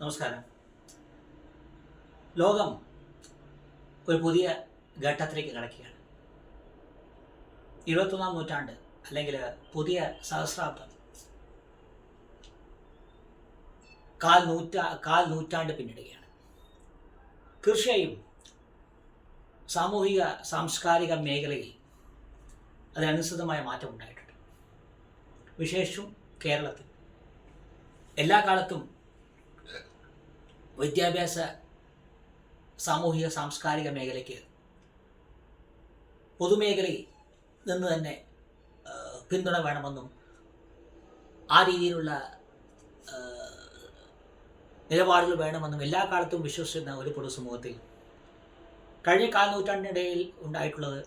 നമസ്കാരം. ലോകം ഒരു പുതിയ ഘട്ടത്തിലേക്ക് കടക്കുകയാണ്. ഇരുപത്തൊന്നാം നൂറ്റാണ്ട് അല്ലെങ്കിൽ പുതിയ സഹസ്രാബ്ദം. കാൽ നൂറ്റാ കാൽ നൂറ്റാണ്ട് പിന്നിടുകയാണ്. തീർച്ചയായും സാമൂഹിക സാംസ്കാരിക മേഖലയിൽ അതിനനുസൃതമായ മാറ്റം ഉണ്ടായിട്ടുണ്ട് വിശേഷിച്ചും കേരളത്തിൽ. എല്ലാ കാലത്തും വിദ്യാഭ്യാസ സാമൂഹിക സാംസ്കാരിക മേഖലയ്ക്ക് പൊതുമേഖലയിൽ നിന്ന് തന്നെ പിന്തുണ വേണമെന്നും ആ രീതിയിലുള്ള നിലപാടുകൾ വേണമെന്നും എല്ലാ കാലത്തും വിശ്വസിക്കുന്ന ഒരു പൊതുസമൂഹത്തിൽ കഴിഞ്ഞ കാൽനൂറ്റാണ്ടിനിടയിൽ ഉണ്ടായിട്ടുള്ളത്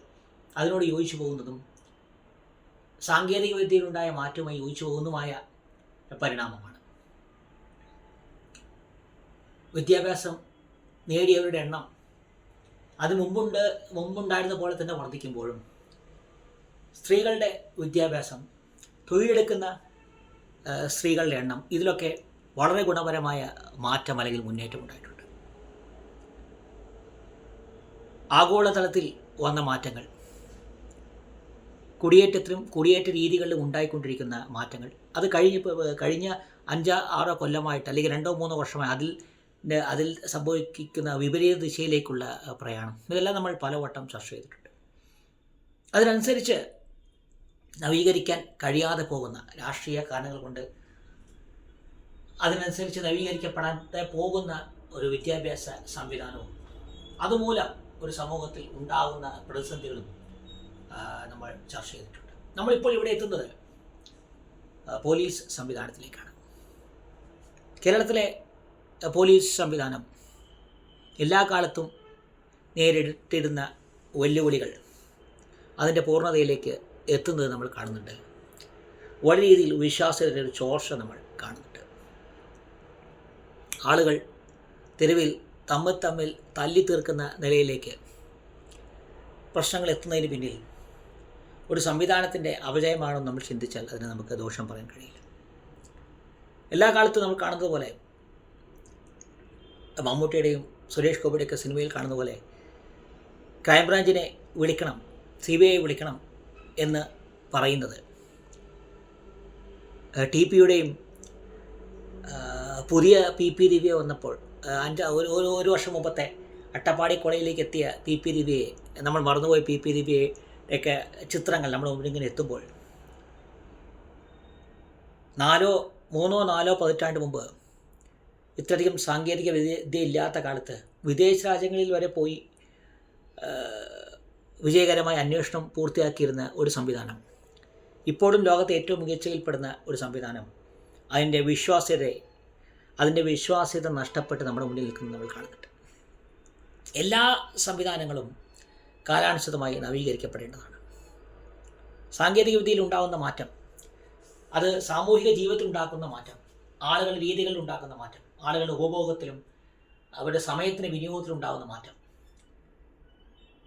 അതിനോട് യോജിച്ചു പോകുന്നതും സാങ്കേതിക വിദ്യയിലുണ്ടായ മാറ്റവുമായി യോജിച്ചു പോകുന്നതുമായ പരിണാമമാണ്. വിദ്യാഭ്യാസം നേടിയവരുടെ എണ്ണം അത് മുമ്പുണ്ട് മുമ്പുണ്ടായിരുന്ന പോലെ തന്നെ വർദ്ധിക്കുമ്പോഴും സ്ത്രീകളുടെ വിദ്യാഭ്യാസം തൊഴിലെടുക്കുന്ന സ്ത്രീകളുടെ എണ്ണം ഇതിലൊക്കെ വളരെ ഗുണപരമായ മാറ്റം അല്ലെങ്കിൽ മുന്നേറ്റം ഉണ്ടായിട്ടുണ്ട്. ആഗോളതലത്തിൽ വന്ന മാറ്റങ്ങൾ കുടിയേറ്റത്തിലും കുടിയേറ്റ രീതികളിലും ഉണ്ടായിക്കൊണ്ടിരിക്കുന്ന മാറ്റങ്ങൾ അത് കഴിഞ്ഞ കഴിഞ്ഞ അഞ്ചോ ആറോ കൊല്ലമായിട്ട് അല്ലെങ്കിൽ രണ്ടോ മൂന്നോ വർഷമായി അതിൽ അതിൽ സംഭവിക്കുന്ന വിപരീത ദിശയിലേക്കുള്ള പ്രയാണം. ഇതെല്ലാം നമ്മൾ പലവട്ടം ചർച്ച ചെയ്തിട്ടുണ്ട്. അതിനനുസരിച്ച് നവീകരിക്കാൻ കഴിയാതെ പോകുന്ന രാഷ്ട്രീയ കാരണങ്ങൾ കൊണ്ട് അതിനനുസരിച്ച് നവീകരിക്കപ്പെടാതെ പോകുന്ന ഒരു വിദ്യാഭ്യാസ സംവിധാനവും അതുമൂലം ഒരു സമൂഹത്തിൽ ഉണ്ടാകുന്ന പ്രതിസന്ധികളും നമ്മൾ ചർച്ച ചെയ്തിട്ടുണ്ട്. നമ്മളിപ്പോൾ ഇവിടെ എത്തുന്നത് പോലീസ് സംവിധാനത്തിലേക്കാണ്. കേരളത്തിലെ പോലീസ് സംവിധാനം എല്ലാ കാലത്തും നേരിട്ടിരുന്ന വെല്ലുവിളികൾ അതിന്റെ പൂർണതയിലേക്ക് എത്തുന്നത് നമ്മൾ കാണുന്നുണ്ട്. വലിയ രീതിയിൽ വിശ്വാസത്തിന്റെ ഒരു ചോർച്ച നമ്മൾ കാണുന്നുണ്ട്. ആളുകൾ തെരുവിൽ തമ്മിൽ തമ്മിൽ തല്ലി തീർക്കുന്ന നിലയിലേക്ക് പ്രശ്നങ്ങൾ എത്തുന്നതിന് പിന്നിൽ ഒരു സംവിധാനത്തിന്റെ അപജയമാണെന്ന് നമ്മൾ ചിന്തിച്ചാൽ അതിന് നമുക്ക് ദോഷം പറയാൻ കഴിയില്ല. എല്ലാ കാലത്തും നമ്മൾ കാണുന്നത് പോലെ മമ്മൂട്ടിയുടെയും സുരേഷ് ഗോപിയുടെയൊക്കെ സിനിമയിൽ കാണുന്ന പോലെ ക്രൈംബ്രാഞ്ചിനെ വിളിക്കണം സി ബി ഐ വിളിക്കണം എന്ന് പറയുന്നത്. ടി പിയുടെയും പുതിയ പി പി ദിവ്യ വന്നപ്പോൾ അഞ്ച് ഒരു ഒരു വർഷം മുമ്പത്തെ അട്ടപ്പാടി കോളേജിലേക്ക് എത്തിയ പി പി ദിവ്യയെ നമ്മൾ മറന്നുപോയ പി പി ദിവ്യയെ ഒക്കെ ചിത്രങ്ങൾ നമ്മുടെ മുമ്പിൽ ഇങ്ങനെ എത്തുമ്പോൾ നാലോ മൂന്നോ നാലോ പതിറ്റാണ്ട് മുമ്പ് ഇത്രയധികം സാങ്കേതിക വിദ്യ ഇല്ലാത്ത കാലത്ത് വിദേശ രാജ്യങ്ങളിൽ വരെ പോയി വിജയകരമായ അന്വേഷണം പൂർത്തിയാക്കിയിരുന്ന ഒരു സംവിധാനം. ഇപ്പോഴും ലോകത്തെ ഏറ്റവും മികച്ചയിൽപ്പെടുന്ന ഒരു സംവിധാനം. അതിന്റെ വിശ്വാസ്യതയെ അതിന്റെ വിശ്വാസ്യത നഷ്ടപ്പെട്ട് നമ്മുടെ മുന്നിൽ നിൽക്കുന്നത് നമ്മൾ കാണുന്നുണ്ട്. എല്ലാ സംവിധാനങ്ങളും കാലാനുസൃതമായി നവീകരിക്കപ്പെടേണ്ടതാണ്. സാങ്കേതിക വിദ്യയിൽ ഉണ്ടാകുന്ന മാറ്റം അത് സാമൂഹിക ജീവിതത്തിൽ ഉണ്ടാക്കുന്ന മാറ്റം ആളുകളുടെ രീതികളിൽ ഉണ്ടാക്കുന്ന മാറ്റം ആളുകളുടെ ഉപഭോഗത്തിലും അവരുടെ സമയത്തിന് വിനിയോഗത്തിലും ഉണ്ടാകുന്ന മാറ്റം.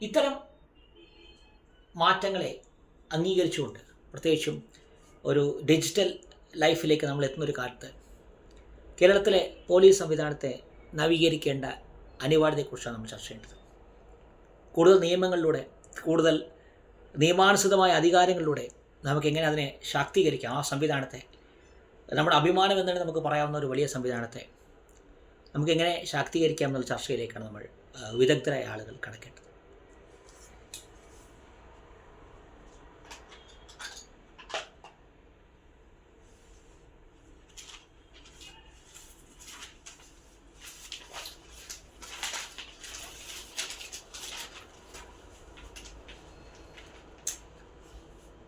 ഇത്തരം മാറ്റങ്ങളെ അംഗീകരിച്ചുകൊണ്ട് പ്രത്യേകിച്ചും ഒരു ഡിജിറ്റൽ ലൈഫിലേക്ക് നമ്മൾ എത്തുന്ന ഒരു കാലത്ത് കേരളത്തിലെ പോലീസ് സംവിധാനത്തെ നവീകരിക്കേണ്ട അനിവാര്യതയെക്കുറിച്ചാണ് നമ്മൾ ചർച്ച ചെയ്യേണ്ടത്. കൂടുതൽ നിയമങ്ങളിലൂടെ കൂടുതൽ നിയമാനുസൃതമായ അധികാരങ്ങളിലൂടെ നമുക്ക് എങ്ങനെ അതിനെ ശാക്തീകരിക്കാം? ആ സംവിധാനത്തെ നമ്മുടെ അഭിമാനം എന്ന് തന്നെ നമുക്ക് പറയാവുന്ന ഒരു വലിയ സംവിധാനത്തെ നമുക്ക് എങ്ങനെ ശാക്തീകരിക്കാം എന്നുള്ള ചർച്ചയിലേക്കാണ് നമ്മൾ വിദഗ്ധരായ ആളുകൾ കടക്കേണ്ടത്.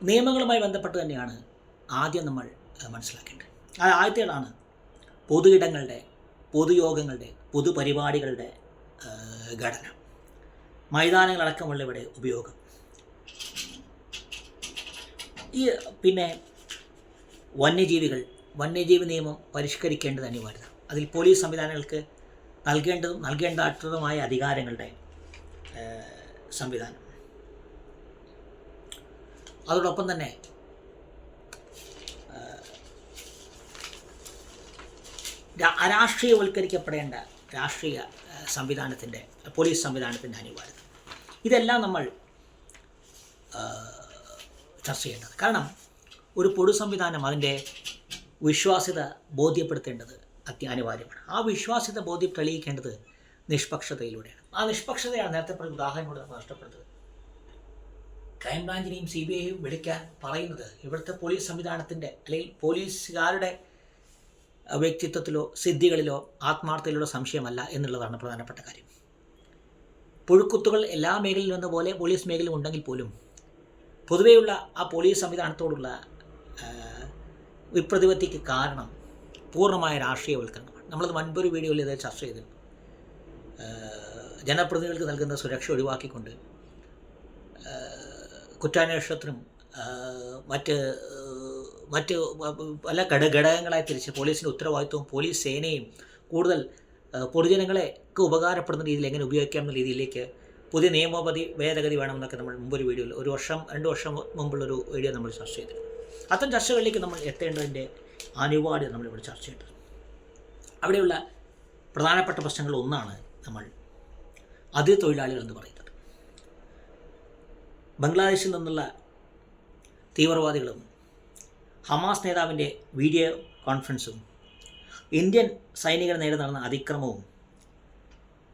നിയമങ്ങളുമായി ബന്ധപ്പെട്ട് തന്നെയാണ് ആദ്യം നമ്മൾ മനസ്സിലാക്കേണ്ടത്. ആ ആദ്യത്തേതാണ് പൊതു ഇടങ്ങളുടെ പൊതുയോഗങ്ങളുടെ പൊതുപരിപാടികളുടെ ഘടന. മൈതാനങ്ങളടക്കമുള്ള ഇവിടെ ഉപയോഗം. ഈ പിന്നെ വന്യജീവികൾ വന്യജീവി നിയമം പരിഷ്കരിക്കേണ്ടത് അനിവാര്യത. അതിൽ പോലീസ് സംവിധാനങ്ങൾക്ക് നൽകേണ്ടതും നൽകേണ്ടാത്തതുമായ അധികാരങ്ങളുടെ സംവിധാനം. അതോടൊപ്പം തന്നെ അരാഷ്ട്രീയവൽക്കരിക്കപ്പെടേണ്ട രാഷ്ട്രീയ സംവിധാനത്തിന്റെ പോലീസ് സംവിധാനത്തിന്റെ അനിവാര്യത. ഇതെല്ലാം നമ്മൾ ചർച്ച ചെയ്യേണ്ടത്. കാരണം ഒരു പൊതു സംവിധാനം അതിന്റെ വിശ്വാസ്യത ബോധ്യപ്പെടുത്തേണ്ടത് അത്യാനിവാര്യമാണ് ആ വിശ്വാസ്യത ബോധ്യം തെളിയിക്കേണ്ടത് നിഷ്പക്ഷതയിലൂടെയാണ്. ആ നിഷ്പക്ഷതയാണ് നേരത്തെ പറഞ്ഞ ഉദാഹരണം കൂടെ നമ്മൾ നഷ്ടപ്പെടുന്നത്. ക്രൈംബ്രാഞ്ചിനെയും സി ബി ഐയും വിളിക്കാൻ പറയുന്നത് ഇവിടുത്തെ പോലീസ് സംവിധാനത്തിന്റെ അല്ലെങ്കിൽ പോലീസുകാരുടെ വ്യക്തിത്വത്തിലോ സിദ്ധികളിലോ ആത്മാർത്ഥതയിലോ സംശയമല്ല എന്നുള്ളതാണ് പ്രധാനപ്പെട്ട കാര്യം. പുഴുക്കുത്തുകൾ എല്ലാ മേഖലയിലും എന്ന പോലെ പോലീസ് മേഖലയിലും ഉണ്ടെങ്കിൽ പോലും പൊതുവെയുള്ള ആ പോലീസ് സംവിധാനത്തോടുള്ള വിപ്രതിപത്തിക്ക് കാരണം പൂർണമായ രാഷ്ട്രീയവൽക്കരണമാണ്. നമ്മളത് മുൻപൊരു വീഡിയോയിൽ ഇത് ചർച്ച ചെയ്തിരുന്നു. ജനപ്രതിനിധികൾക്ക് നൽകുന്ന സുരക്ഷ ഒഴിവാക്കിക്കൊണ്ട് കുറ്റാന്വേഷണത്തിനും മറ്റ് മറ്റ് പല ഘട ഘടകങ്ങളായി തിരിച്ച് പോലീസിന്റെ ഉത്തരവാദിത്വവും പോലീസ് സേനയും കൂടുതൽ പൊതുജനങ്ങളെക്ക് ഉപകാരപ്പെടുന്ന രീതിയിൽ എങ്ങനെ ഉപയോഗിക്കാം എന്ന രീതിയിലേക്ക് പുതിയ നിയമോപതി ഭേദഗതി വേണമെന്നൊക്കെ നമ്മൾ മുമ്പൊരു വീഡിയോയിൽ ഒരു വർഷം രണ്ട് വർഷം മുമ്പുള്ളൊരു വീഡിയോ നമ്മൾ ചർച്ച ചെയ്തിരുന്നു. അത്തരം ചർച്ചകളിലേക്ക് നമ്മൾ എത്തേണ്ടതിന്റെ അനിവാര്യത നമ്മളിവിടെ ചർച്ച ചെയ്തത് അവിടെയുള്ള പ്രധാനപ്പെട്ട പ്രശ്നങ്ങൾ ഒന്നാണ് നമ്മൾ അതിഥി തൊഴിലാളികൾ എന്ന് പറയുന്നത്. ബംഗ്ലാദേശിൽ നിന്നുള്ള തീവ്രവാദികളും ഹമാസ് നേതാവിന്റെ വീഡിയോ കോൺഫറൻസും ഇന്ത്യൻ സൈനികർ നേരെ നടന്ന അതിക്രമവും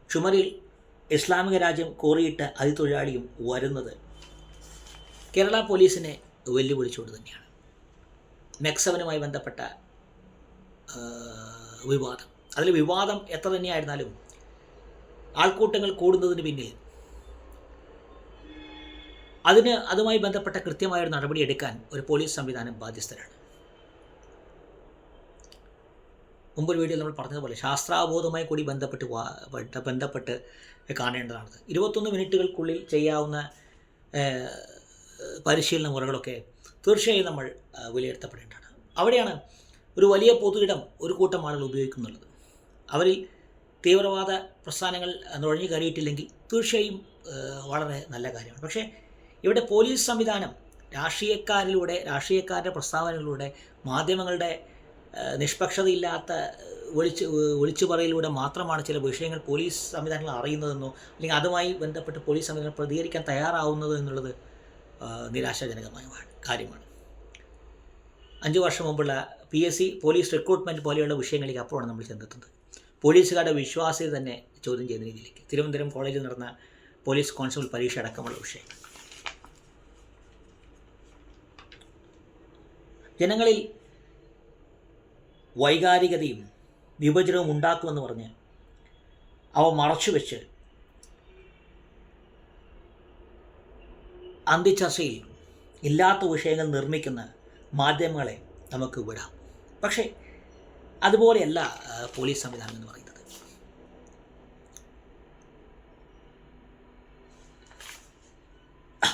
ചുമരിൽ ഇസ്ലാമിക രാജ്യം കോറിയിട്ട അതിതൊഴിലാളിയും വരുന്നത് കേരള പോലീസിനെ വെല്ലുവിളിച്ചുകൊണ്ട് തന്നെയാണ്. മെക്സവനുമായി ബന്ധപ്പെട്ട വിവാദം. അതിൽ വിവാദം എത്ര തന്നെയായിരുന്നാലും ആൾക്കൂട്ടങ്ങൾ കൂടുന്നതിന് പിന്നിൽ അതിന് അതുമായി ബന്ധപ്പെട്ട കൃത്യമായൊരു നടപടി എടുക്കാൻ ഒരു പോലീസ് സംവിധാനം ബാധ്യസ്ഥരാണ്. മുമ്പൊരു വീഡിയോ നമ്മൾ പറഞ്ഞതുപോലെ ശാസ്ത്രാബോധമായി കൂടി ബന്ധപ്പെട്ട് ബന്ധപ്പെട്ട് കാണേണ്ടതാണ് ഇരുപത്തൊന്ന് മിനിറ്റുകൾക്കുള്ളിൽ ചെയ്യാവുന്ന പരിശീലന മുറകളൊക്കെ തീർച്ചയായും നമ്മൾ വിലയിരുത്തപ്പെടേണ്ടതാണ്. അവിടെയാണ് ഒരു വലിയ പൊതുയിടം ഒരു കൂട്ടം ആളുകൾ ഉപയോഗിക്കുന്നുള്ളത്. അവരിൽ തീവ്രവാദ പ്രസ്ഥാനങ്ങൾ നുഴഞ്ഞു കയറിയിട്ടില്ലെങ്കിൽ തീർച്ചയായും വളരെ നല്ല കാര്യമാണ്. പക്ഷേ ഇവിടെ പോലീസ് സംവിധാനം രാഷ്ട്രീയക്കാരിലൂടെ രാഷ്ട്രീയക്കാരുടെ പ്രസ്താവനകളിലൂടെ മാധ്യമങ്ങളുടെ നിഷ്പക്ഷതയില്ലാത്ത ഒളിച്ച് ഒളിച്ചു പറയലിലൂടെ മാത്രമാണ് ചില വിഷയങ്ങൾ പോലീസ് സംവിധാനങ്ങൾ അറിയുന്നതെന്നോ അല്ലെങ്കിൽ അതുമായി ബന്ധപ്പെട്ട് പോലീസ് സംവിധാനം പ്രതികരിക്കാൻ തയ്യാറാവുന്നത് എന്നുള്ളത് നിരാശാജനകമായ കാര്യമാണ്. അഞ്ച് വർഷം മുമ്പുള്ള P S C police recruitment പോലെയുള്ള വിഷയങ്ങളിലേക്ക് അപ്പോഴാണ് നമ്മൾ ചെന്നെത്തുന്നത്. പോലീസുകാരുടെ വിശ്വാസ്യത തന്നെ ചോദ്യം ചെയ്യുന്ന രീതിയിലേക്ക്. തിരുവനന്തപുരം കോളേജിൽ നടന്ന പോലീസ് കോൺസ്റ്റബിൾ പരീക്ഷ അടക്കമുള്ള വിഷയങ്ങൾ. ജനങ്ങളിൽ വൈകാരികതയും വിഭജനവും ഉണ്ടാക്കുമെന്ന് പറഞ്ഞ് അവ മറച്ചുവെച്ച് അന്തിച്ചർച്ചയിൽ ഇല്ലാത്ത വിഷയങ്ങൾ നിർമ്മിക്കുന്ന മാധ്യമങ്ങളെ നമുക്ക് വിടാം. പക്ഷേ അതുപോലെയല്ല പോലീസ് സംവിധാനം എന്ന് പറയുന്നത്.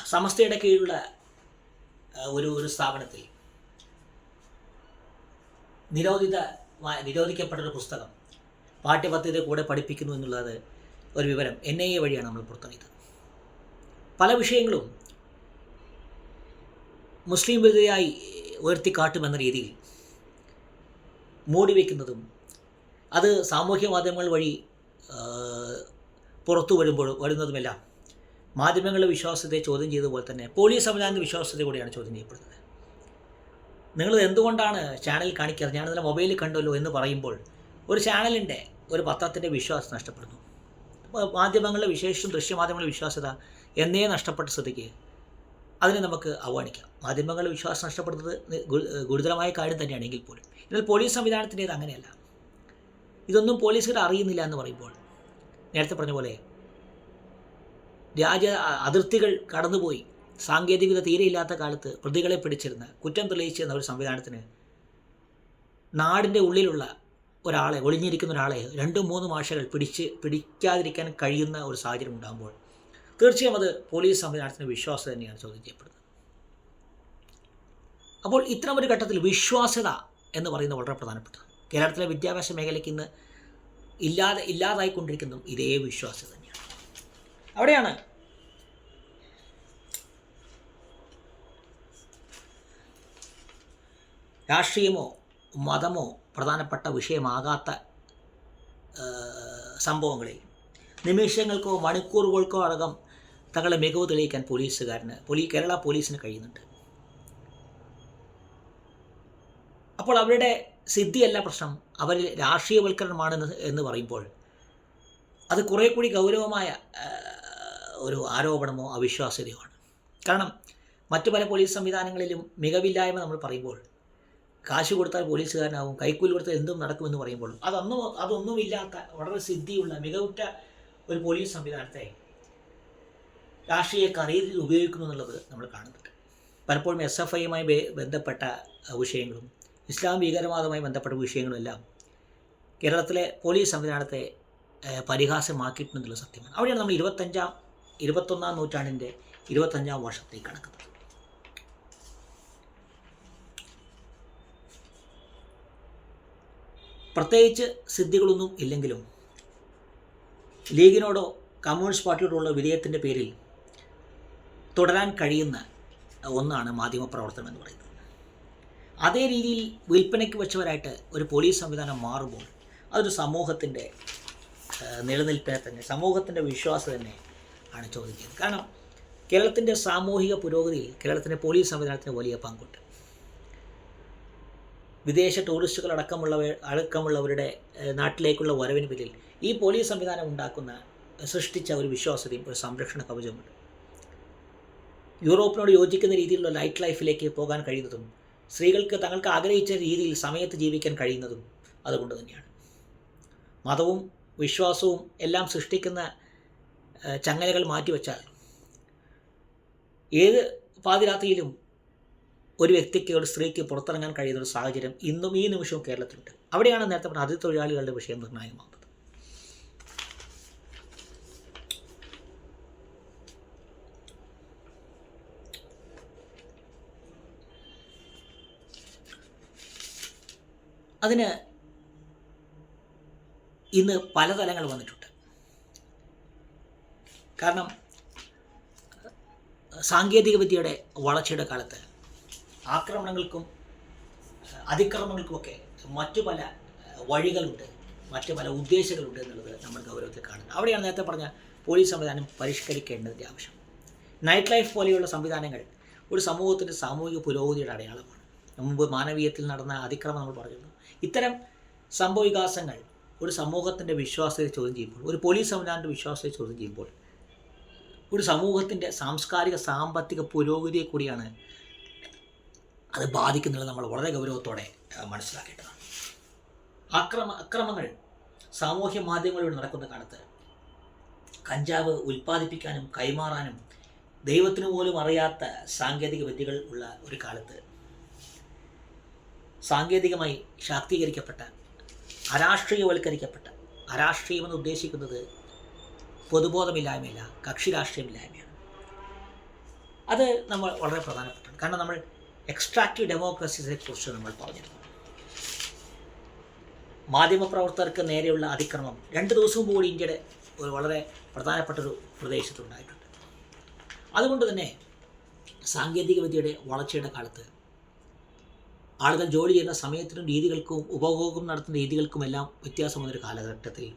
സമസ്തയുടെ കീഴിലുള്ള ഒരു ഒരു സ്ഥാപനത്തിൽ നിരോധിത നിരോധിക്കപ്പെട്ടൊരു പുസ്തകം പാഠ്യപദ്ധതിയുടെ കൂടെ പഠിപ്പിക്കുന്നു എന്നുള്ളത് ഒരു വിവരം എൻ ഐ എ വഴിയാണ് നമ്മൾ പുറത്തിറങ്ങിയത്. പല വിഷയങ്ങളും മുസ്ലിം വിരുദ്ധയായി ഉയർത്തിക്കാട്ടുമെന്ന രീതിയിൽ മൂടി വയ്ക്കുന്നതും അത് സാമൂഹ്യ മാധ്യമങ്ങൾ വഴി പുറത്തു വരുമ്പോൾ വരുന്നതുമെല്ലാം മാധ്യമങ്ങളുടെ വിശ്വാസത്തെ ചോദ്യം ചെയ്തതുപോലെ തന്നെ പോലീസ് സംവിധാനത്തിന്റെ വിശ്വാസത്തെ കൂടിയാണ് ചോദ്യം ചെയ്യപ്പെടുന്നത്. നിങ്ങൾ എന്തുകൊണ്ടാണ് ചാനൽ കാണിക്കാറ് ഞാനിന്നലെ മൊബൈലിൽ കണ്ടല്ലോ എന്ന് പറയുമ്പോൾ ഒരു ചാനലിന്റെ ഒരു പത്രത്തിന്റെ വിശ്വാസം നഷ്ടപ്പെടുന്നു. മാധ്യമങ്ങളുടെ വിശേഷം ദൃശ്യമാധ്യമങ്ങളുടെ വിശ്വാസ്യത എന്നേ നഷ്ടപ്പെട്ട സ്ഥിതിക്ക് അതിനെ നമുക്ക് അവഗണിക്കാം മാധ്യമങ്ങളുടെ വിശ്വാസം നഷ്ടപ്പെടുന്നത് ഗുരുതരമായ കാര്യം തന്നെയാണെങ്കിൽ പോലും. എന്നാൽ പോലീസ് സംവിധാനത്തിന്റേത് അങ്ങനെയല്ല. ഇതൊന്നും പോലീസുകാർ അറിയുന്നില്ല എന്ന് പറയുമ്പോൾ നേരത്തെ പറഞ്ഞ പോലെ രാജ്യ അതിർത്തികൾ കടന്നുപോയി. സാങ്കേതികത തീരെയില്ലാത്ത കാലത്ത് പ്രതികളെ പിടിച്ചിരുന്ന കുറ്റം തെളിയിച്ചിരുന്ന ഒരു സംവിധാനത്തിന് നാടിന്റെ ഉള്ളിലുള്ള ഒരാളെ ഒളിഞ്ഞിരിക്കുന്ന ഒരാളെ രണ്ടും മൂന്ന് മാഷകൾ പിടിച്ച് പിടിക്കാതിരിക്കാൻ കഴിയുന്ന ഒരു സാഹചര്യം ഉണ്ടാകുമ്പോൾ തീർച്ചയായും അത് പോലീസ് സംവിധാനത്തിന് വിശ്വാസം തന്നെയാണ് ചോദ്യം ചെയ്യപ്പെടുന്നത്. അപ്പോൾ ഇത്തരം ഒരു ഘട്ടത്തിൽ വിശ്വാസ്യത എന്ന് പറയുന്നത് വളരെ പ്രധാനപ്പെട്ടതാണ്. കേരളത്തിലെ വിദ്യാഭ്യാസ മേഖലയ്ക്ക് ഇന്ന് ഇല്ലാതെ ഇല്ലാതായിക്കൊണ്ടിരിക്കുന്നതും ഇതേ വിശ്വാസ്യത തന്നെയാണ്. അവിടെയാണ് രാഷ്ട്രീയമോ മതമോ പ്രധാനപ്പെട്ട വിഷയമാകാത്ത സംഭവങ്ങളിൽ നിമിഷങ്ങൾക്കോ മണിക്കൂറുകൾക്കോ അടക്കം തങ്ങളുടെ മികവ് തെളിയിക്കാൻ പോലീസുകാരന് പോലീ കേരള പോലീസിന് കഴിയുന്നുണ്ട്. അപ്പോൾ അവരുടെ സിദ്ധിയല്ല പ്രശ്നം. അവരിൽ രാഷ്ട്രീയവൽക്കരണമാണ് എന്ന് പറയുമ്പോൾ അത് കുറേ കൂടി ഗൗരവമായ ഒരു ആരോപണമോ അവിശ്വാസ്യതയോ ആണ്. കാരണം മറ്റു പല പോലീസ് സംവിധാനങ്ങളിലും മികവില്ലായ്മ നമ്മൾ പറയുമ്പോൾ കാശ് കൊടുത്താൽ പോലീസുകാരനാവും കൈക്കൂലി കൊടുത്താൽ എന്തും നടക്കുമെന്ന് പറയുമ്പോൾ അതൊന്നും അതൊന്നുമില്ലാത്ത വളരെ സിദ്ധിയുള്ള മികവുറ്റ ഒരു പോലീസ് സംവിധാനത്തെ രാഷ്ട്രീയക്കാർ ഏത് രീതിയിൽ ഉപയോഗിക്കുന്നു എന്നുള്ളത് നമ്മൾ കാണുന്നുണ്ട്. പലപ്പോഴും എസ് എഫ് ഐയുമായി ബന്ധപ്പെട്ട വിഷയങ്ങളും ഇസ്ലാം ഭീകരവാദവുമായി ബന്ധപ്പെട്ട വിഷയങ്ങളുമെല്ലാം കേരളത്തിലെ പോലീസ് സംവിധാനത്തെ പരിഹാസമാക്കിയിട്ടുണ്ടെന്നുള്ള സത്യമാണ്. അവിടെയാണ് നമ്മൾ ഇരുപത്തഞ്ചാം ഇരുപത്തൊന്നാം നൂറ്റാണ്ടിന്റെ ഇരുപത്തഞ്ചാം വർഷത്തേക്ക് കടക്കുന്നത്. പ്രത്യേകിച്ച് സിദ്ധികളൊന്നും ഇല്ലെങ്കിലും ലീഗിനോടോ കമ്മ്യൂണിസ്റ്റ് പാർട്ടിയോടുള്ള വിധേയത്തിന്റെ പേരിൽ തുടരാൻ കഴിയുന്ന ഒന്നാണ് മാധ്യമപ്രവർത്തനം എന്ന് പറയുന്നത്. അതേ രീതിയിൽ വിൽപ്പനയ്ക്ക് വെച്ചവരായിട്ട് ഒരു പോലീസ് സംവിധാനം മാറുമ്പോൾ അതൊരു സമൂഹത്തിന്റെ നിലനിൽപ്പിനെ തന്നെ സമൂഹത്തിന്റെ വിശ്വാസം തന്നെ ആണ് ചോദിക്കുന്നത്. കാരണം കേരളത്തിന്റെ സാമൂഹിക പുരോഗതിയിൽ കേരളത്തിന്റെ പോലീസ് സംവിധാനത്തിന് വലിയ പങ്കുണ്ട്. വിദേശ ടൂറിസ്റ്റുകൾ അടക്കമുള്ളവ അടക്കമുള്ളവരുടെ നാട്ടിലേക്കുള്ള വരവിന് പിന്നിൽ ഈ പോലീസ് സംവിധാനം ഉണ്ടാക്കുന്ന സൃഷ്ടിച്ച ഒരു വിശ്വാസ്യതയും ഒരു സംരക്ഷണ കവചമുണ്ട് യൂറോപ്പിനോട് യോജിക്കുന്ന രീതിയിലുള്ള ലൈറ്റ് ലൈഫിലേക്ക് പോകാൻ കഴിയുന്നതും സ്ത്രീകൾക്ക് തങ്ങൾക്ക് ആഗ്രഹിച്ച രീതിയിൽ സമയത്ത് ജീവിക്കാൻ കഴിയുന്നതും അതുകൊണ്ട് തന്നെയാണ്. മതവും വിശ്വാസവും എല്ലാം സൃഷ്ടിക്കുന്ന ചങ്ങലകൾ മാറ്റിവെച്ചാൽ ഏത് പാതിരാത്രിയിലും ഒരു വ്യക്തിക്ക് ഒരു സ്ത്രീക്ക് പുറത്തിറങ്ങാൻ കഴിയുന്ന ഒരു സാഹചര്യം ഇന്നും ഈ നിമിഷവും കേരളത്തിലുണ്ട്. അവിടെയാണ് നേരത്തെ പറഞ്ഞ അതിഥി തൊഴിലാളികളുടെ വിഷയം നിർണായകമാകുന്നത്. അതിന് ഇന്ന് പല തലങ്ങൾ വന്നിട്ടുണ്ട്. കാരണം സാങ്കേതിക വിദ്യയുടെ വളർച്ചയുടെ കാലത്ത് ആക്രമണങ്ങൾക്കും അതിക്രമങ്ങൾക്കും അതിക്രമങ്ങൾക്കുമൊക്കെ മറ്റു പല വഴികളുണ്ട് മറ്റു പല ഉദ്ദേശങ്ങളുണ്ട് എന്നുള്ളത് നമ്മൾ ഗൗരവത്തിൽ കാണുന്നത് അവിടെയാണ് നേരത്തെ പറഞ്ഞ പോലീസ് സംവിധാനം പരിഷ്കരിക്കേണ്ടതിന്റെ ആവശ്യം. നൈറ്റ് ലൈഫ് പോലെയുള്ള സംവിധാനങ്ങൾ ഒരു സമൂഹത്തിന്റെ സാമൂഹിക പുരോഗതിയുടെ അടയാളമാണ്. മുമ്പ് മാനവീയത്തിൽ നടന്ന അതിക്രമം നമ്മൾ പറഞ്ഞിരുന്നു. ഇത്തരം സംഭവവികാസങ്ങൾ ഒരു സമൂഹത്തിന്റെ വിശ്വാസത്തെ ചോദ്യം ചെയ്യുമ്പോൾ ഒരു പോലീസ് സംവിധാനത്തിന്റെ വിശ്വാസത്തെ ചോദ്യം ചെയ്യുമ്പോൾ ഒരു സമൂഹത്തിന്റെ സാംസ്കാരിക സാമ്പത്തിക പുരോഗതിയെ കൂടിയാണ് അത് ബാധിക്കുന്നുള്ളത് നമ്മൾ വളരെ ഗൗരവത്തോടെ മനസ്സിലാക്കേണ്ടതാണ്. അക്രമ അക്രമങ്ങൾ സാമൂഹ്യ മാധ്യമങ്ങളിലൂടെ നടക്കുന്ന കാലത്ത് കഞ്ചാവ് ഉൽപ്പാദിപ്പിക്കാനും കൈമാറാനും ദൈവത്തിന് പോലും അറിയാത്ത സാങ്കേതിക വിദ്യകൾ ഉള്ള ഒരു കാലത്ത് സാങ്കേതികമായി ശാക്തീകരിക്കപ്പെട്ട അരാഷ്ട്രീയവൽക്കരിക്കപ്പെട്ട അരാഷ്ട്രീയമെന്ന് ഉദ്ദേശിക്കുന്നത് പൊതുബോധമില്ലായ്മയല്ല കക്ഷി രാഷ്ട്രീയമില്ലായ്മയാണ് അത് നമ്മൾ വളരെ പ്രധാനപ്പെട്ടതാണ്. കാരണം നമ്മൾ എക്സ്ട്രാക്റ്റീവ് ഡെമോക്രസിയെ കുറിച്ച് നമ്മൾ പറഞ്ഞിരുന്നു. മാധ്യമപ്രവർത്തകർക്ക് നേരെയുള്ള അതിക്രമം രണ്ട് ദിവസം കൂടി ഇന്ത്യയുടെ ഒരു വളരെ പ്രധാനപ്പെട്ട ഒരു പ്രദേശത്തുണ്ടായിട്ടുണ്ട്. അതുകൊണ്ട് തന്നെ സാങ്കേതികവിദ്യയുടെ വളർച്ചയുടെ കാലത്ത് ആളുകൾ ജോലി ചെയ്യുന്ന സമയത്തിനും രീതികൾക്കും ഉപഭോഗം നടത്തുന്ന രീതികൾക്കുമെല്ലാം വ്യത്യാസം വന്നൊരു കാലഘട്ടത്തിൽ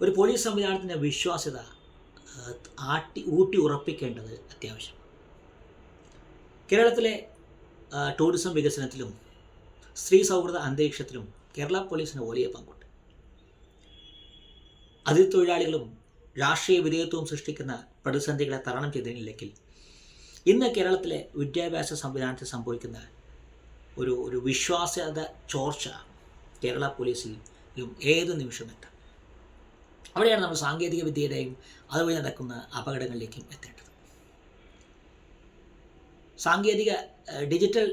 ഒരു പോലീസ് സംവിധാനത്തിന്റെ വിശ്വാസ്യത ആട്ടി ഊട്ടി ഉറപ്പിക്കേണ്ടത് അത്യാവശ്യം കേരളത്തിലെ ടൂറിസം വികസനത്തിലും സ്ത്രീ സൗഹൃദ അന്തരീക്ഷത്തിലും കേരള പോലീസിന് വലിയ പങ്കുണ്ട്. അതിഥി തൊഴിലാളികളും രാഷ്ട്രീയ വിധേയത്വവും സൃഷ്ടിക്കുന്ന പ്രതിസന്ധികളെ തരണം ചെയ്തതിനില്ലെങ്കിൽ ഇന്ന് കേരളത്തിലെ വിദ്യാഭ്യാസ സംവിധാനത്തിൽ സംഭവിക്കുന്ന ഒരു ഒരു വിശ്വാസ്യത ചോർച്ച കേരള പോലീസിലും ഏത് നിമിഷം എത്താം അവിടെയാണ് നമ്മൾ സാങ്കേതിക വിദ്യയുടെയും അതുവഴി നടക്കുന്ന അപകടങ്ങളിലേക്കും എത്തേണ്ടത്. സാങ്കേതിക ഡിജിറ്റൽ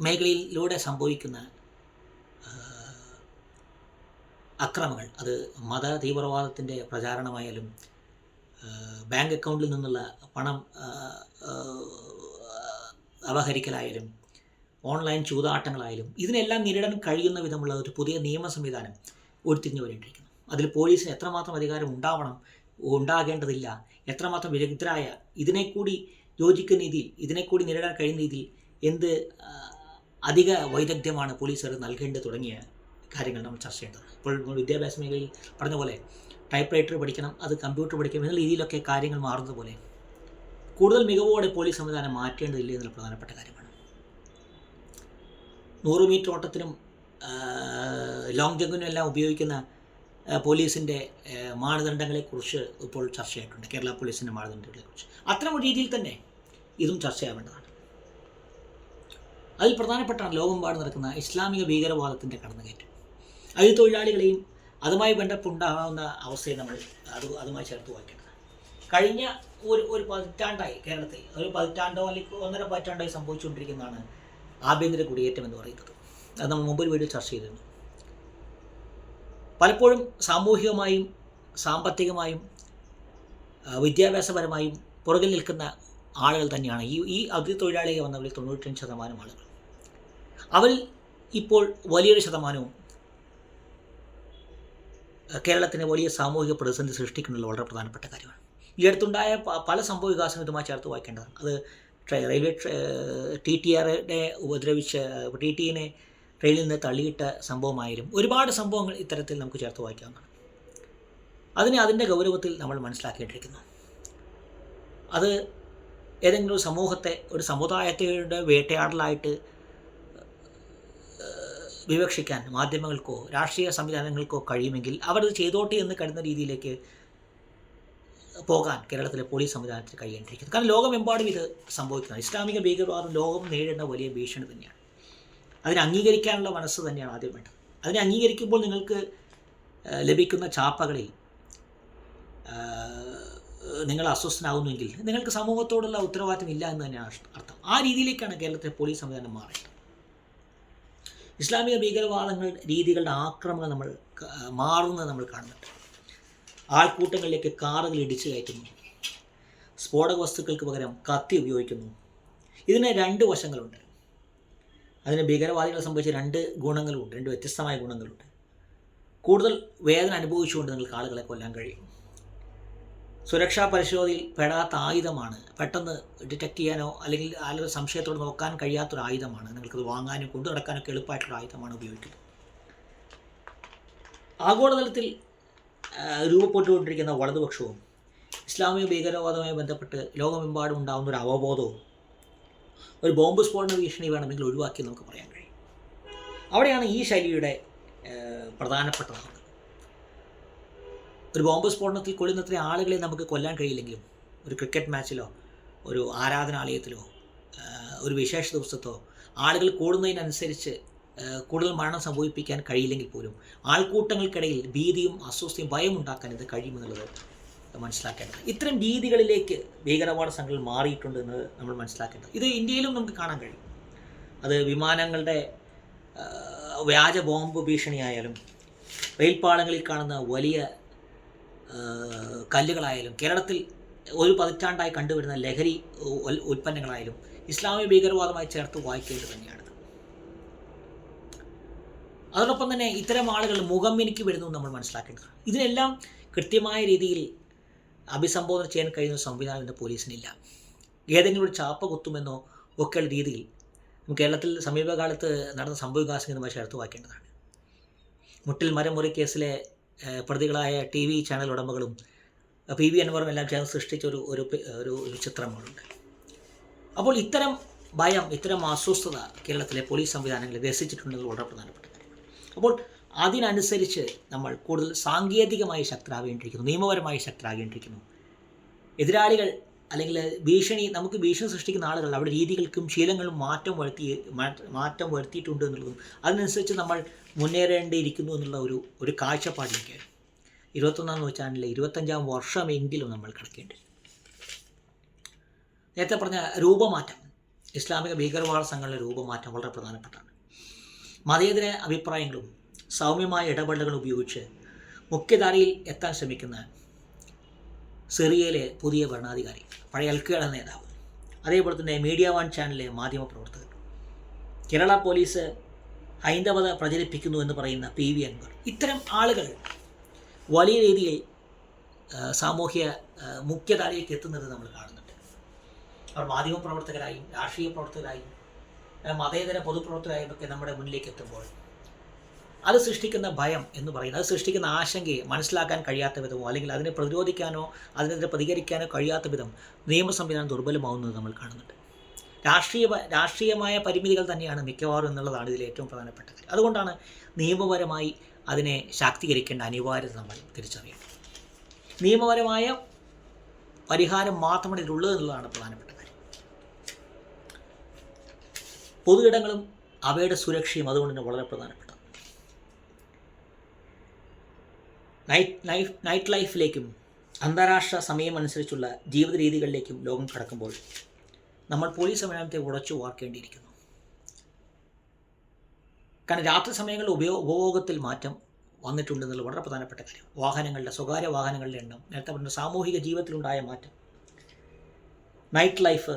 മേഖലയിലൂടെ സംഭവിക്കുന്ന അക്രമങ്ങൾ അത് മത തീവ്രവാദത്തിന്റെ പ്രചാരണമായാലും ബാങ്ക് അക്കൗണ്ടിൽ നിന്നുള്ള പണം അപഹരിക്കലായാലും ഓൺലൈൻ ചൂതാട്ടങ്ങളായാലും ഇതിനെല്ലാം നേരിടാൻ കഴിയുന്ന വിധമുള്ള ഒരു പുതിയ നിയമ സംവിധാനം ഉരുത്തിരിഞ്ഞു വരേണ്ടിയിരിക്കുന്നു. അതിൽ പോലീസിന് എത്രമാത്രം അധികാരം ഉണ്ടാവണം ഉണ്ടാകേണ്ടതില്ല എത്രമാത്രം വിദഗ്ധരായ ഇതിനെ കൂടി യോജിക്കുന്ന രീതിയിൽ ഇതിനെ കൂടി നേരിടാൻ കഴിയുന്ന രീതിയിൽ എന്ത് അധിക വൈദഗ്ധ്യമാണ് പോലീസുകാർ നൽകേണ്ടത് തുടങ്ങിയ കാര്യങ്ങൾ നമ്മൾ ചർച്ച ചെയ്യേണ്ടത്. ഇപ്പോൾ വിദ്യാഭ്യാസ മേഖലയിൽ പറഞ്ഞ പോലെ ടൈപ്പ് റൈറ്റർ പഠിക്കണം അത് കമ്പ്യൂട്ടർ പഠിക്കണം എന്ന രീതിയിലൊക്കെ കാര്യങ്ങൾ മാറുന്നത് പോലെ കൂടുതൽ മികവോടെ പോലീസ് സംവിധാനം മാറ്റേണ്ടതില്ല എന്നുള്ള പ്രധാനപ്പെട്ട കാര്യമാണ്. നൂറ് മീറ്റർ ഓട്ടത്തിനും ലോങ് ജമ്പിനും എല്ലാം ഉപയോഗിക്കുന്ന പോലീസിന്റെ മാനദണ്ഡങ്ങളെക്കുറിച്ച് ഇപ്പോൾ ചർച്ചയായിട്ടുണ്ട് കേരള പോലീസിന്റെ മാനദണ്ഡങ്ങളെക്കുറിച്ച്. അത്തരം ഒരു രീതിയിൽ തന്നെ ഇതും ചർച്ച ചർച്ചയാവേണ്ടതാണ് അതിൽ പ്രധാനപ്പെട്ടാണ് ലോകമെമ്പാട് നടക്കുന്ന ഇസ്ലാമിക ഭീകരവാദത്തിന്റെ കടന്നുകയറ്റം. അതിൽ തൊഴിലാളികളെയും അതുമായി ബന്ധപ്പെട്ടുണ്ടാകാവുന്ന അവസ്ഥയെ നമ്മൾ അത് അതുമായി ചേർത്ത് വായിക്കേണ്ടത് കഴിഞ്ഞ ഒരു ഒരു പതിറ്റാണ്ടായി കേരളത്തിൽ ഒരു പതിറ്റാണ്ടോ അല്ലെങ്കിൽ ഒന്നര പതിറ്റാണ്ടായി സംഭവിച്ചുകൊണ്ടിരിക്കുന്നതാണ് ആഭ്യന്തര കുടിയേറ്റം എന്ന് പറയുന്നത്. അത് നമ്മൾ മുമ്പൊരു വീഡിയോ ചർച്ച ചെയ്തിരുന്നു. പലപ്പോഴും സാമൂഹികമായും സാമ്പത്തികമായും വിദ്യാഭ്യാസപരമായും പുറകിൽ നിൽക്കുന്ന ആളുകൾ തന്നെയാണ്. ഈ ഈ അതിഥി തൊഴിലാളികൾ വന്നവരിൽ തൊണ്ണൂറ്റഞ്ച് ശതമാനം ആളുകൾ. അവരിൽ ഇപ്പോൾ വലിയൊരു ശതമാനവും കേരളത്തിന് വലിയ സാമൂഹിക പ്രതിസന്ധി സൃഷ്ടിക്കുന്നുള്ള വളരെ പ്രധാനപ്പെട്ട കാര്യമാണ്. ഈ അടുത്തുണ്ടായ പല സംഭവ വികാസവും ഇതുമായി ചേർത്ത് വായിക്കേണ്ടതാണ്. അത് റെയിൽവേ ടി ടി ആറിനെ ഉപദ്രവിച്ച് ടി ടിനെ ട്രെയിനിൽ നിന്ന് തള്ളിയിട്ട സംഭവമായാലും ഒരുപാട് സംഭവങ്ങൾ ഇത്തരത്തിൽ നമുക്ക് ചേർത്ത് വായിക്കാവുന്നതാണ്. അതിനെ അതിന്റെ ഗൗരവത്തിൽ നമ്മൾ മനസ്സിലാക്കേണ്ടിയിരിക്കുന്നു. അത് ഏതെങ്കിലും ഒരു സമൂഹത്തെ ഒരു സമുദായത്തിന്റെ വേട്ടയാടലായിട്ട് വിവക്ഷിക്കാൻ മാധ്യമങ്ങൾക്കോ രാഷ്ട്രീയ സംവിധാനങ്ങൾക്കോ കഴിയുമെങ്കിൽ അവരത് ചെയ്തോട്ടെ എന്ന് കരുതുന്ന രീതിയിലേക്ക് പോകാൻ കേരളത്തിലെ പോലീസ് സംവിധാനത്തിന് കഴിയേണ്ടിയിരിക്കുന്നു. കാരണം ലോകമെമ്പാടും ഇത് സംഭവിക്കുന്നത് ഇസ്ലാമിക ഭീകരവാദം ലോകം നേരിടുന്ന വലിയ ഭീഷണി തന്നെയാണ്. അതിനെ അംഗീകരിക്കാനുള്ള മനസ്സ് തന്നെയാണ് ആദ്യം വേണ്ടത്. അതിനെ അംഗീകരിക്കുമ്പോൾ നിങ്ങൾക്ക് ലഭിക്കുന്ന ചാപ്പകളിൽ നിങ്ങൾ അസ്വസ്ഥനാകുന്നുവെങ്കിൽ നിങ്ങൾക്ക് സമൂഹത്തോടുള്ള ഉത്തരവാദിത്തം ഇല്ല എന്ന് തന്നെയാണ് അർത്ഥം. ആ രീതിയിലേക്കാണ് കേരളത്തിലെ പോലീസ് സംവിധാനം മാറേണ്ടത് ഇസ്ലാമിക ഭീകരവാദങ്ങൾ രീതികളുടെ ആക്രമണം നമ്മൾ മാറുന്നത് നമ്മൾ കാണുന്നുണ്ട്. ആൾക്കൂട്ടങ്ങളിലേക്ക് കാറുകൾ ഇടിച്ചു കയറ്റുന്നു. സ്ഫോടക വസ്തുക്കൾക്ക് പകരം കത്തി ഉപയോഗിക്കുന്നു. ഇതിന് രണ്ട് വശങ്ങളുണ്ട്. അതിന് ഭീകരവാദികളെ സംബന്ധിച്ച് രണ്ട് ഗുണങ്ങളുണ്ട്. രണ്ട് വ്യത്യസ്തമായ ഗുണങ്ങളുണ്ട്. കൂടുതൽ വേദന അനുഭവിച്ചുകൊണ്ട് നിങ്ങൾക്ക് ആളുകളെ കൊല്ലാൻ കഴിയും. സുരക്ഷാ പരിശോധനയിൽ പെടാത്ത ആയുധമാണ്. പെട്ടെന്ന് ഡിറ്റക്ട് ചെയ്യാനോ അല്ലെങ്കിൽ ആളുടെ സംശയത്തോട് നോക്കാൻ കഴിയാത്തൊരു ആയുധമാണ്. നിങ്ങൾക്കത് വാങ്ങാനും കൊണ്ടു നടക്കാനൊക്കെ എളുപ്പമായിട്ടുള്ള ആയുധമാണ് ഉപയോഗിക്കുന്നത്. ആഗോളതലത്തിൽ രൂപപ്പെട്ടുകൊണ്ടിരിക്കുന്ന വലതുപക്ഷവും ഇസ്ലാമിക ഭീകരവാദവുമായി ബന്ധപ്പെട്ട് ലോകമെമ്പാടും ഉണ്ടാകുന്ന ഒരു അവബോധവും ഒരു ബോംബ് സ്ഫോടന ഭീഷണി വേണമെങ്കിൽ ഒഴിവാക്കി നമുക്ക് പറയാൻ കഴിയും. അവിടെയാണ് ഈ ശൈലിയുടെ ആ, പ്രധാനപ്പെട്ടതാകുന്നത് ഒരു ബോംബ് സ്ഫോടനത്തിൽ കൊല്ലുന്നത്ര ആളുകളെ നമുക്ക് കൊല്ലാൻ കഴിയില്ലെങ്കിലും ഒരു ക്രിക്കറ്റ് മാച്ചിലോ ഒരു ആരാധനാലയത്തിലോ ഒരു വിശേഷ ദിവസത്തോ ആളുകൾ കൂടുന്നതിനനുസരിച്ച് കൂടുതൽ മരണം സംഭവിപ്പിക്കാൻ കഴിയില്ലെങ്കിൽ പോലും ആൾക്കൂട്ടങ്ങൾക്കിടയിൽ ഭീതിയും അസ്വസ്ഥയും ഭയം ഉണ്ടാക്കാൻ ഇത് കഴിയുമെന്നുള്ളത് മനസ്സിലാക്കേണ്ടത്. ഇത്തരം രീതികളിലേക്ക് ഭീകരവാദ സംഘങ്ങൾ മാറിയിട്ടുണ്ട് എന്ന് നമ്മൾ മനസ്സിലാക്കേണ്ടത്. ഇത് ഇന്ത്യയിലും നമുക്ക് കാണാൻ കഴിയും. അത് വിമാനങ്ങളുടെ വ്യാജ ബോംബ് ഭീഷണിയായാലും റെയിൽപാളങ്ങളിൽ കാണുന്ന വലിയ കല്ലുകളായാലും കേരളത്തിൽ ഒരു പതിറ്റാണ്ടായി കണ്ടുവരുന്ന ലഹരി ഉൽപ്പന്നങ്ങളായാലും ഇസ്ലാമിക ഭീകരവാദമായി ചേർത്ത് വായിക്കേണ്ടത് തന്നെയാണ്. അതോടൊപ്പം തന്നെ ഇത്തരം ആളുകൾ മുഖം എനിക്ക് വരുന്നു നമ്മൾ മനസ്സിലാക്കേണ്ടതാണ്. ഇതിനെല്ലാം കൃത്യമായ രീതിയിൽ അഭിസംബോധന ചെയ്യാൻ കഴിയുന്ന സംവിധാനം ഇന്ന് പോലീസിനില്ല. ഏതെങ്കിലും ഒരു ചാപ്പ കുത്തുമെന്നോ ഒക്കെയുള്ള രീതിയിൽ കേരളത്തിൽ സമീപകാലത്ത് നടന്ന സംഭവവികാസങ്ങൾ നമ്മൾ ചേർത്ത് വായിക്കേണ്ടതാണ്. മുട്ടിൽ മരം മുറി കേസിലെ പ്രതികളായ ടി വി ചാനൽ ഉടമകളും പി വി അൻവറും എല്ലാം ചേർന്ന് സൃഷ്ടിച്ച ഒരു ഒരു ഒരു അപ്പോൾ ഇത്തരം ഭയം ഇത്തരം അസ്വസ്ഥത കേരളത്തിലെ പോലീസ് സംവിധാനങ്ങളെ രസിച്ചിട്ടുണ്ടെന്നത് വളരെ പ്രധാനപ്പെട്ട അപ്പോൾ അതിനനുസരിച്ച് നമ്മൾ കൂടുതൽ സാങ്കേതികമായി ശക്തരാകേണ്ടിയിരിക്കുന്നു നിയമപരമായി ശക്തരാകേണ്ടിയിരിക്കുന്നു. എതിരാളികൾ അല്ലെങ്കിൽ ഭീഷണി നമുക്ക് ഭീഷണി സൃഷ്ടിക്കുന്ന ആളുകൾ അവരുടെ രീതികൾക്കും ശീലങ്ങളും മാറ്റം വരുത്തി മാറ്റം വരുത്തിയിട്ടുണ്ട് എന്നുള്ളതും അതിനനുസരിച്ച് നമ്മൾ മുന്നേറേണ്ടിയിരിക്കുന്നു എന്നുള്ള ഒരു ഒരു കാഴ്ചപ്പാടിലേക്ക് ഇരുപത്തൊന്നാം നൂറ്റാണ്ടിലെ ഇരുപത്തഞ്ചാം വർഷമെങ്കിലും നമ്മൾ കിടക്കേണ്ടി നേരത്തെ പറഞ്ഞ രൂപമാറ്റം ഇസ്ലാമിക ഭീകരവാദ സംഘങ്ങളുടെ രൂപമാറ്റം വളരെ പ്രധാനപ്പെട്ടാണ് മതേതര അഭിപ്രായങ്ങളും സൗമ്യമായ ഇടപെടലുകൾ ഉപയോഗിച്ച് മുഖ്യധാരയിൽ എത്താൻ ശ്രമിക്കുന്ന സിറിയയിലെ പുതിയ ഭരണാധികാരി പഴയ അൽക്കയുടെ നേതാവ്. അതേപോലെ തന്നെ മീഡിയ വൺ ചാനലിലെ മാധ്യമപ്രവർത്തകർ കേരള പോലീസ് ഹൈന്ദവത പ്രചരിപ്പിക്കുന്നു എന്ന് പറയുന്ന പി വി അൻവർ. ഇത്തരം ആളുകൾ വലിയ രീതിയിൽ സാമൂഹ്യ മുഖ്യധാരയിലേക്ക് എത്തുന്നത് നമ്മൾ കാണുന്നുണ്ട്. അവർ മാധ്യമ പ്രവർത്തകരായും രാഷ്ട്രീയ പ്രവർത്തകരായും മതേതര പൊതുപ്രവർത്തകരായും ഒക്കെ നമ്മുടെ മുന്നിലേക്ക് എത്തുമ്പോൾ അത് സൃഷ്ടിക്കുന്ന ഭയം എന്ന് പറയുന്നത് അത് സൃഷ്ടിക്കുന്ന ആശങ്കയെ മനസ്സിലാക്കാൻ കഴിയാത്ത വിധമോ അല്ലെങ്കിൽ അതിനെ പ്രതിരോധിക്കാനോ അതിനെതിരെ പ്രതികരിക്കാനോ കഴിയാത്ത വിധം നിയമ സംവിധാനം ദുർബലമാവുന്നത് നമ്മൾ കാണുന്നുണ്ട്. രാഷ്ട്രീയ രാഷ്ട്രീയമായ പരിമിതികൾ തന്നെയാണ് മിക്കവാറും എന്നുള്ളതാണ് ഇതിൽ ഏറ്റവും പ്രധാനപ്പെട്ടത്. അതുകൊണ്ടാണ് നിയമപരമായി അതിനെ ശാക്തീകരിക്കേണ്ട അനിവാര്യത നമ്മൾ തിരിച്ചറിയുന്നത് നിയമപരമായ പരിഹാരം മാത്രമാണ് ഇതിലുള്ളത് എന്നുള്ളതാണ് പ്രധാനപ്പെട്ട കാര്യം. പൊതു ഇടങ്ങളും അവയുടെ സുരക്ഷയും അതുകൊണ്ട് തന്നെ വളരെ പ്രധാനപ്പെട്ടതാണ് നൈറ്റ് ലൈഫ് നൈറ്റ് ലൈഫിലേക്കും അന്താരാഷ്ട്ര സമയമനുസരിച്ചുള്ള ജീവിത രീതികളിലേക്കും ലോകം കടക്കുമ്പോൾ നമ്മൾ പോലീസ് സംവിധാനത്തെ ഉടച്ചു വാർക്കേണ്ടിയിരിക്കുന്നു. കാരണം രാത്രി സമയങ്ങളിൽ ഉപയോഗ ഉപഭോഗത്തിൽ മാറ്റം വന്നിട്ടുണ്ടെന്നുള്ള വളരെ പ്രധാനപ്പെട്ട കാര്യം. വാഹനങ്ങളുടെ സ്വകാര്യ വാഹനങ്ങളുടെ എണ്ണം നേരത്തെ പറഞ്ഞ സാമൂഹിക ജീവിതത്തിലുണ്ടായ മാറ്റം നൈറ്റ് ലൈഫ്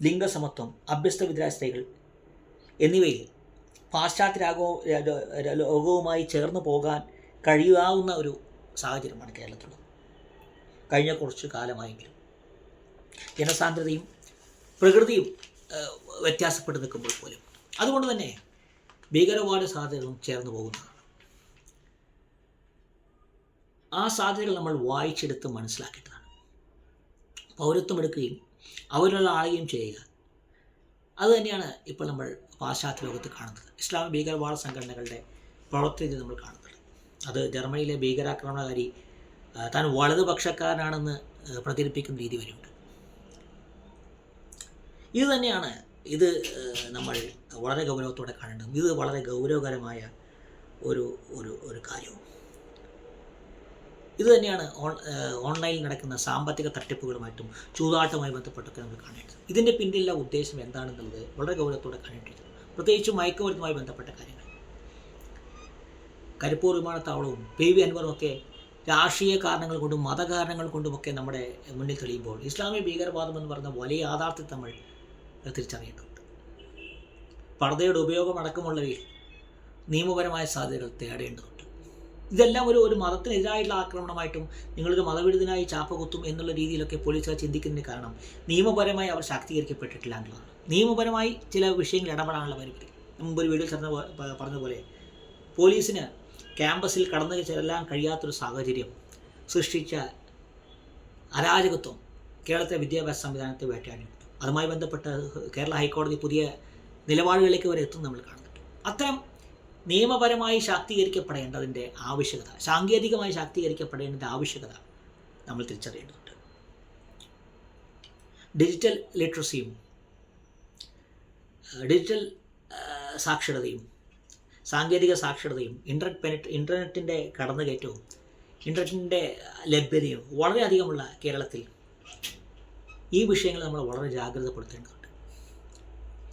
ലിംഗസമത്വം അഭ്യസ്ത വിദ്യാസ്ഥകൾ എന്നിവയിൽ പാശ്ചാത്യ രാഗോ ലോകവുമായി ചേർന്ന് പോകാൻ കഴിയാവുന്ന ഒരു സാഹചര്യമാണ് കേരളത്തിലുള്ളത്. കഴിഞ്ഞ കുറച്ച് കാലമായെങ്കിലും ജനസാന്ദ്രതയും പ്രകൃതിയും വ്യത്യാസപ്പെട്ട് നിൽക്കുമ്പോൾ പോലും അതുകൊണ്ട് തന്നെ ഭീകരവാദ സാധ്യതകളും ചേർന്ന് പോകുന്നതാണ്. ആ സാധ്യതകൾ നമ്മൾ വായിച്ചെടുത്ത് മനസ്സിലാക്കേണ്ടതാണ്. പൗരത്വം എടുക്കുകയും അവരിലുള്ള ആളുകയും ചെയ്യുക. അത് തന്നെയാണ് ഇപ്പോൾ നമ്മൾ പാശ്ചാത്യ ലോകത്ത് കാണുന്നത്. ഇസ്ലാമിക ഭീകരവാദ സംഘടനകളുടെ പ്രവർത്തനത്തിൽ നമ്മൾ കാണുന്നത്. അത് ജർമ്മനിയിലെ ഭീകരാക്രമണകാരി താൻ വലതുപക്ഷക്കാരനാണെന്ന് പ്രചരിപ്പിക്കുന്ന രീതി വരെയുണ്ട്. ഇത് തന്നെയാണ് ഇത് നമ്മൾ വളരെ ഗൗരവത്തോടെ കാണേണ്ടത് ഇത് വളരെ ഗൗരവകരമായ ഒരു ഒരു ഒരു കാര്യവും. ഇത് തന്നെയാണ് ഓൺ ഓൺലൈനിൽ നടക്കുന്ന സാമ്പത്തിക തട്ടിപ്പുകളുമായിട്ടും ചൂതാട്ടവുമായി ബന്ധപ്പെട്ടൊക്കെ നമ്മൾ കാണേണ്ടത്. ഇതിന്റെ പിന്നിലുള്ള ഉദ്ദേശം എന്താണെന്നുള്ളത് വളരെ ഗൗരവത്തോടെ കാണേണ്ടത് പ്രത്യേകിച്ച് മയക്കുമരുന്നുമായി ബന്ധപ്പെട്ട കാര്യങ്ങൾ. കരിപ്പൂർ വിമാനത്താവളവും പി വി അൻവറും ഒക്കെ രാഷ്ട്രീയ കാരണങ്ങൾ കൊണ്ടും മതകാരണങ്ങൾ കൊണ്ടുമൊക്കെ നമ്മുടെ മുന്നിൽ തെളിയുമ്പോൾ ഇസ്ലാമിക ഭീകരവാദം എന്ന് പറഞ്ഞ വലിയ യാഥാർത്ഥ്യം നമ്മൾ തിരിച്ചറിയേണ്ടതുണ്ട്. പർദ്ദയുടെ ഉപയോഗം അടക്കമുള്ളവയിൽ നിയമപരമായ സാധ്യതകൾ തേടേണ്ടതുണ്ട്. ഇതെല്ലാം ഒരു ഒരു മതത്തിനെതിരായിട്ടുള്ള ആക്രമണമായിട്ടും നിങ്ങളൊരു മതവിരുദ്ധനായി ചാപ്പ കുത്തും എന്നുള്ള രീതിയിലൊക്കെ പോലീസുകാർ ചിന്തിക്കുന്നതിന് കാരണം നിയമപരമായി അവർ ശാക്തീകരിക്കപ്പെട്ടിട്ടില്ല എന്നുള്ളതാണ്. നിയമപരമായി ചില വിഷയങ്ങൾ ഇടപെടാനുള്ള പരിമിതി മുമ്പ് ഒരു വീഡിയോ ചേർന്ന് പറഞ്ഞതുപോലെ പോലീസിന് ക്യാമ്പസിൽ കടന്നു ചെല്ലാൻ കഴിയാത്തൊരു സാഹചര്യം സൃഷ്ടിച്ച അരാജകത്വം കേരളത്തിലെ വിദ്യാഭ്യാസ സംവിധാനത്തെ വേട്ടയാടിയിട്ടുണ്ട്. അതുമായി ബന്ധപ്പെട്ട് കേരള ഹൈക്കോടതി പുതിയ നിലപാടുകളിലേക്ക് വരെ എത്തും നമ്മൾ കാണുന്നുണ്ട്. അത്തരം നിയമപരമായി ശാക്തീകരിക്കപ്പെടേണ്ടതിന്റെ ആവശ്യകത സാങ്കേതികമായി ശാക്തീകരിക്കപ്പെടേണ്ടതിന്റെ ആവശ്യകത നമ്മൾ തിരിച്ചറിയേണ്ടതുണ്ട്. ഡിജിറ്റൽ ലിറ്ററസിയും ഡിജിറ്റൽ സാക്ഷരതയും സാങ്കേതിക സാക്ഷരതയും ഇന്റർനെറ്റ് പെനറ്റ് ഇന്റർനെറ്റിന്റെ കടന്നുകയറ്റവും ഇന്റർനെറ്റിന്റെ ലഭ്യതയും വളരെയധികമുള്ള കേരളത്തിൽ ഈ വിഷയങ്ങൾ നമ്മൾ വളരെ ജാഗ്രതപ്പെടുത്തേണ്ടതുണ്ട്.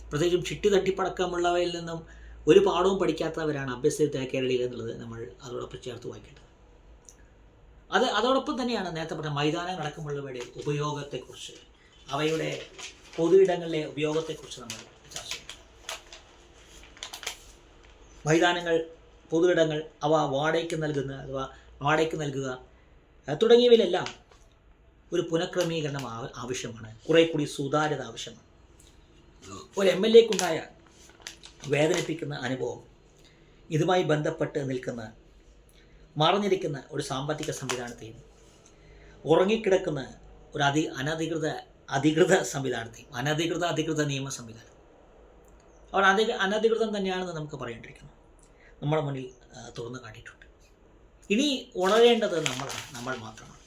പ്രത്യേകിച്ചും ചിട്ടി തട്ടിപ്പടക്കമുള്ളവയിൽ നിന്നും ഒരു പാഠവും പഠിക്കാത്തവരാണ് അഭ്യസ്ത കേരളീയർ എന്നുള്ളത് നമ്മൾ അതോടൊപ്പം ചേർത്ത് വായിക്കേണ്ടത്. അത് അതോടൊപ്പം തന്നെയാണ് നേരത്തെ പറഞ്ഞ മൈതാനം അടക്കമുള്ളവയുടെ ഉപയോഗത്തെക്കുറിച്ച് അവയുടെ പൊതു ഇടങ്ങളിലെ ഉപയോഗത്തെക്കുറിച്ച് നമ്മൾ ചർച്ച ചെയ്യും മൈതാനങ്ങൾ പൊതു ഇടങ്ങൾ അവ വാടകയ്ക്ക് നൽകുന്ന അഥവാ വാടകയ്ക്ക് നൽകുക തുടങ്ങിയവയിലെല്ലാം ഒരു പുനഃക്രമീകരണം ആവശ്യമാണ്. കുറേ കൂടി സുതാര്യത ആവശ്യമാണ്. ഒരു എം എൽ എക്കുണ്ടായ വേദനിപ്പിക്കുന്ന അനുഭവം ഇതുമായി ബന്ധപ്പെട്ട് നിൽക്കുന്ന മറഞ്ഞിരിക്കുന്ന ഒരു സാമ്പത്തിക സംവിധാനത്തെയും ഉറങ്ങിക്കിടക്കുന്ന ഒരു അധി അനധികൃത അധികൃത സംവിധാനത്തെയും അനധികൃത അധികൃത നിയമ സംവിധാനം. അവർ അധിക അനധികൃതം തന്നെയാണെന്ന് നമുക്ക് പറയേണ്ടിയിരിക്കുന്നു. നമ്മുടെ മുന്നിൽ തുറന്നു കാട്ടിയിട്ടുണ്ട്. ഇനി ഉണരേണ്ടത് നമ്മളാണ് നമ്മൾ മാത്രമാണ്.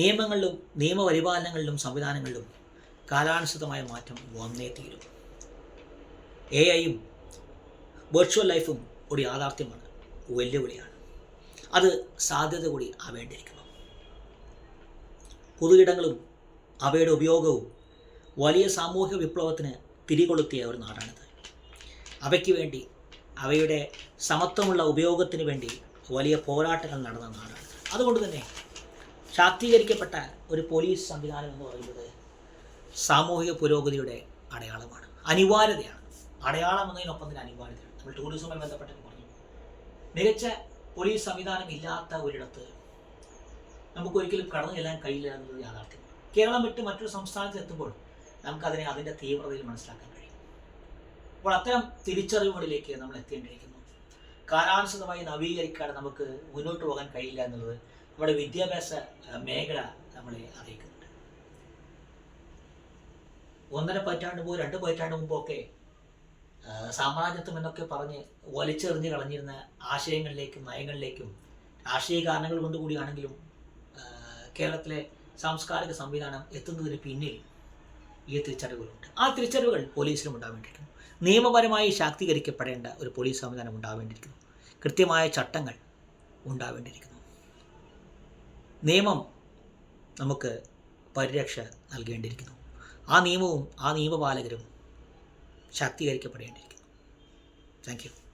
നിയമങ്ങളിലും നിയമപരിപാലനങ്ങളിലും സംവിധാനങ്ങളിലും കാലാനുസൃതമായ മാറ്റം വന്നേ തീരും. എ ഐയും വെർച്വൽ ലൈഫും ഒരു യാഥാർത്ഥ്യമാണ് വെല്ലുവിളിയാണ്. അത് സാധ്യത കൂടി ആവേണ്ടിയിരിക്കുന്നു പൊതുയിടങ്ങളും അവയുടെ ഉപയോഗവും വലിയ സാമൂഹിക വിപ്ലവത്തിന് തിരികൊളുത്തിയ ഒരു നാടാണിത്. അവയ്ക്ക് വേണ്ടി അവയുടെ സമത്വമുള്ള ഉപയോഗത്തിന് വേണ്ടി വലിയ പോരാട്ടങ്ങൾ നടന്ന നാടാണ്. അതുകൊണ്ട് തന്നെ ശാക്തീകരിക്കപ്പെട്ട ഒരു പോലീസ് സംവിധാനം എന്ന് പറയുന്നത് സാമൂഹിക പുരോഗതിയുടെ അടയാളമാണ്. അനിവാര്യതയാണ്. അടയാളം എന്നതിനൊപ്പം തന്നെ അനിവാര്യതയാണ്. നമ്മൾ ടൂറിസവുമായി ബന്ധപ്പെട്ട് പറഞ്ഞു. മികച്ച പോലീസ് സംവിധാനം ഇല്ലാത്ത ഒരിടത്ത് നമുക്ക് ഒരിക്കലും കടന്നു ചെല്ലാൻ കഴിയില്ല എന്നത് യാഥാർത്ഥ്യം കേരളം വിട്ട് മറ്റൊരു സംസ്ഥാനത്ത് എത്തുമ്പോൾ നമുക്കതിനെ അതിന്റെ തീവ്രതയിൽ മനസ്സിലാക്കാൻ കഴിയും. അപ്പോൾ അത്തരം തിരിച്ചറിവുകളിലേക്ക് നമ്മൾ എത്തേണ്ടിയിരിക്കുന്നു കാലാനുസൃതമായി നവീകരിക്കാതെ നമുക്ക് മുന്നോട്ട് പോകാൻ കഴിയില്ല എന്നുള്ളത് നമ്മുടെ വിദ്യാഭ്യാസ മേഖല നമ്മളെ അറിയിക്കുന്നുണ്ട്. ഒന്നര പതിറ്റാണ്ട് മുമ്പ് രണ്ട് പതിറ്റാണ്ട് മുമ്പൊക്കെ സാമ്രാജ്യത്വം എന്നൊക്കെ പറഞ്ഞ് വലിച്ചെറിഞ്ഞ് കളഞ്ഞിരുന്ന ആശയങ്ങളിലേക്കും നയങ്ങളിലേക്കും രാഷ്ട്രീയ കാരണങ്ങൾ കൊണ്ടുകൂടിയാണെങ്കിലും കേരളത്തിലെ സാംസ്കാരിക സംവിധാനം എത്തുന്നതിന് പിന്നിൽ ഈ തിരിച്ചറിവുകളുണ്ട്. ആ തിരിച്ചറിവുകൾ പോലീസിനും ഉണ്ടാവേണ്ടിയിരിക്കുന്നു നിയമപരമായി ശാക്തീകരിക്കപ്പെടേണ്ട ഒരു പോലീസ് സംവിധാനം ഉണ്ടാവേണ്ടിയിരിക്കുന്നു കൃത്യമായ ചട്ടങ്ങൾ ഉണ്ടാവേണ്ടിയിരിക്കുന്നു നിയമം നമുക്ക് പരിരക്ഷ നൽകേണ്ടിയിരിക്കുന്നു. ആ നിയമവും ആ നിയമപാലകരും ശാക്തീകരിക്കപ്പെടേണ്ടിയിരിക്കുന്നു. Thank you